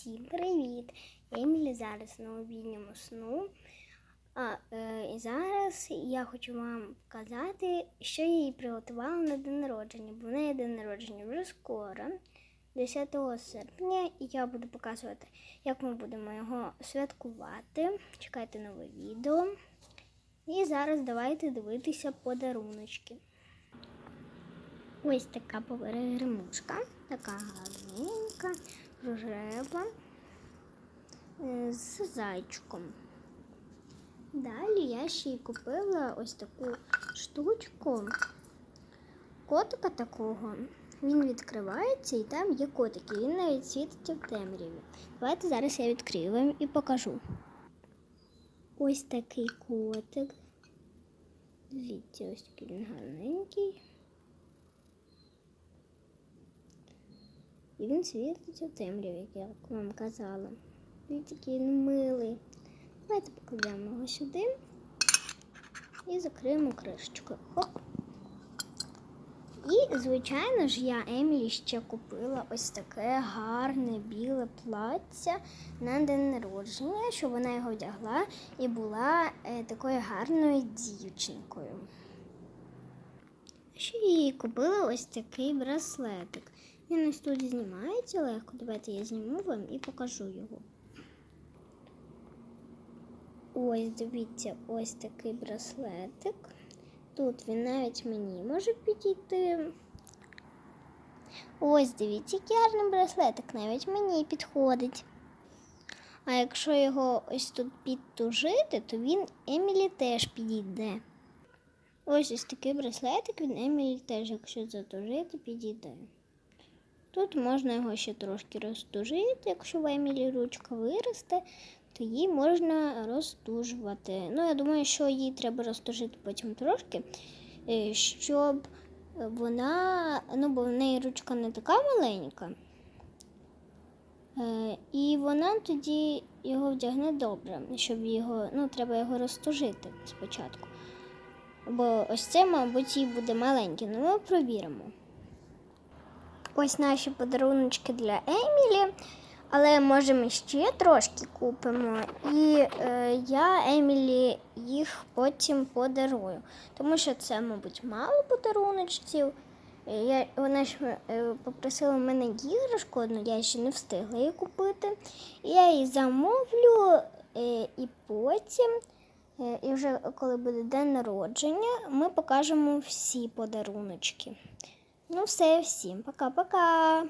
Всім привіт! Я Емілі зараз на обідньому сну. А е, і зараз я хочу вам показати, що я їй приготувала на день народження. Бо в неї день народження вже скоро, 10 серпня, і я буду показувати, як ми будемо його святкувати. Чекайте нове відео. І зараз давайте дивитися подаруночки. Ось така погремушка, така гарненька, рожева, е, з зайчиком. Далі я ще й купила ось таку штучку, котика такого. Він відкривається і там є котики. Він навіть світиться в темряві. Давайте зараз я відкрию вам і покажу. Ось такий котик. Дивіться, ось такий він гарненький. І він світиться в темряві, як я вам казала. Він такий ну, милий. Давайте покладемо його сюди і закриємо кришечкою. Хоп. І, звичайно ж, я Емілі ще купила ось таке гарне біле плаття на день народження, щоб вона його вдягла і була е, такою гарною дівчинкою. Ще їй купила ось такий браслетик. Він ось тут знімається легко. Давайте я зніму вам і покажу його. Ось, дивіться, ось такий браслетик. Тут він навіть мені може підійти. Ось, дивіться, який гарний браслетик, навіть мені підходить. А якщо його ось тут підтужити, то він Емілі теж підійде. Ось ось такий браслетик, він Емілі теж, якщо затужити, підійде. Тут можна його ще трошки розтужити, якщо в Емілі ручка виросте, то її можна розтужувати. Ну, я думаю, що її треба розтужити потім трошки, е, щоб вона, ну, бо в неї ручка не така маленька. Е, І вона тоді його вдягне добре, щоб його, ну, треба його розтужити спочатку. Бо ось це, мабуть, їй буде маленьке, ну ми провіримо. Ось наші подаруночки для Емілі. Але може ми ще трошки купимо, і е, я Емілі їх потім подарую. Тому що це, мабуть, мало подаруночків. Е, Я, вона ж е, попросила в мене іграшку, одну я ще не встигла її купити. Я її замовлю е, і потім, е, і вже коли буде день народження, ми покажемо всі подаруночки. Ну, все, всім пока-пока.